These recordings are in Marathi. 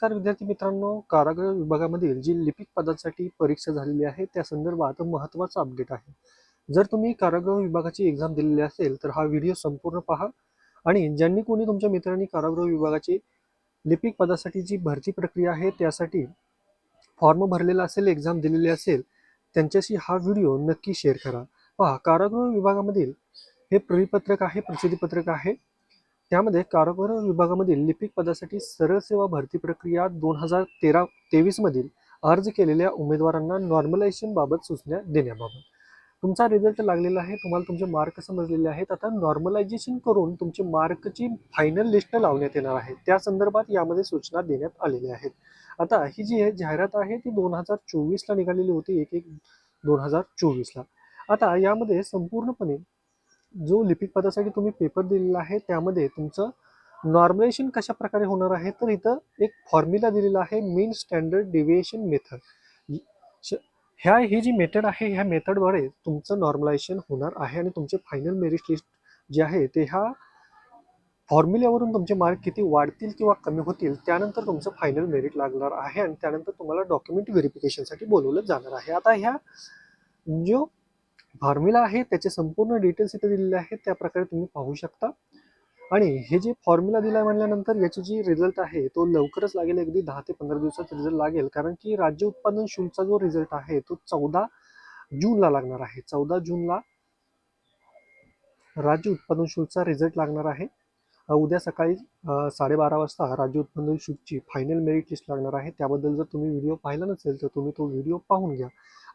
नमस्कार विद्यार्थी मित्रांनो. कारागृह विभागामधील जी लिपिक पदासाठी परीक्षा झालेली आहे त्या संदर्भात महत्त्वाचा अपडेट आहे. जर तुम्ही कारागृह विभागाची एक्झाम दिलेली असेल तर हा व्हिडिओ संपूर्ण पहा आणि ज्यांनी कोणी तुमच्या मित्रांनी कारागृह विभागाची लिपिक पदासाठी जी भरती प्रक्रिया आहे त्यासाठी फॉर्म भरलेला असेल एक्झाम दिलेली असेल त्यांच्याशी हा व्हिडिओ नक्की शेअर करा. पहा कारागृह विभागामधील हे परिपत्रक आहे प्रसिद्धीपत्रक आहे. त्यामध्ये कारागृह विभागामधील लिपिक पदासाठी सरळ सेवा भरती प्रक्रिया दोन हजार तेरा तेवीस मधील अर्ज केलेल्या उमेदवारांना नॉर्मलायझेशन बाबत सूचना देण्याबाबत. तुमचा रिझल्ट लागलेला आहे तुम्हाला तुमचे मार्क समजलेले आहेत. आता नॉर्मलायझेशन करून तुमचे मार्कची फायनल लिस्ट लावण्यात येणार आहे. त्या संदर्भात यामध्ये सूचना देण्यात आलेल्या आहेत. आता ही जी आहे जाहिरात आहे ती दोन हजार चोवीसला निघालेली होती एक एक दोन हजार चोवीसला आता यामध्ये संपूर्णपणे जो लिपिक पदासाठी तुम्ही पेपर दिलेला आहे त्यामध्ये तुमचं नॉर्मलायझेशन कशा प्रकारे होणार आहे तर इथं एक फॉर्म्युला दिलेला आहे मेन स्टँडर्ड डेव्हिएशन मेथड ह्या ही जी मेथड आहे ह्या मेथडद्वारे तुमचं नॉर्मलायझेशन होणार आहे आणि तुमचे फायनल मेरिट लिस्ट जे आहे ते ह्या फॉर्म्युल्यावरून तुमचे मार्क किती वाढतील किंवा कमी होतील त्यानंतर तुमचं फायनल मेरिट लागणार आहे आणि त्यानंतर तुम्हाला डॉक्युमेंट व्हेरिफिकेशनसाठी बोलवलं जाणार आहे. आता ह्या जो फॉर्म्युला आहे त्याचे संपूर्ण डिटेल्स इथे दिलेले आहेत त्या प्रकारे तुम्ही पाहू शकता. आणि हे जे फॉर्म्युला दिला म्हणल्यानंतर याची जी रिझल्ट आहे तो लवकरच लागेल अगदी दहा ते पंधरा दिवसात रिझल्ट लागेल. कारण की राज्य उत्पादन शुल्कचा जो रिझल्ट आहे तो चौदा जूनला लागणार आहे. चौदा जूनला राज्य उत्पादन शुल्कचा रिझल्ट लागणार आहे. उद्या सकाळी साडेबारा वाजता राज्य उत्पादन शुल्कची फायनल मेरिट लिस्ट लागणार आहे. त्याबद्दल जर तुम्ही व्हिडिओ पाहिला नसेल तर तुम्ही तो व्हिडिओ पाहून घ्या.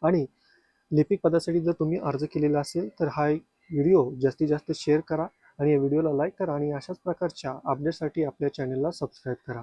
आणि लिपिक पदासाठी जर तुम्ही अर्ज केलेला असेल तर हा व्हिडिओ जास्तीत जास्त शेअर करा आणि या व्हिडिओला लाईक करा आणि अशाच प्रकारच्या अपडेटसाठी आपल्या चॅनलला सबस्क्राईब करा.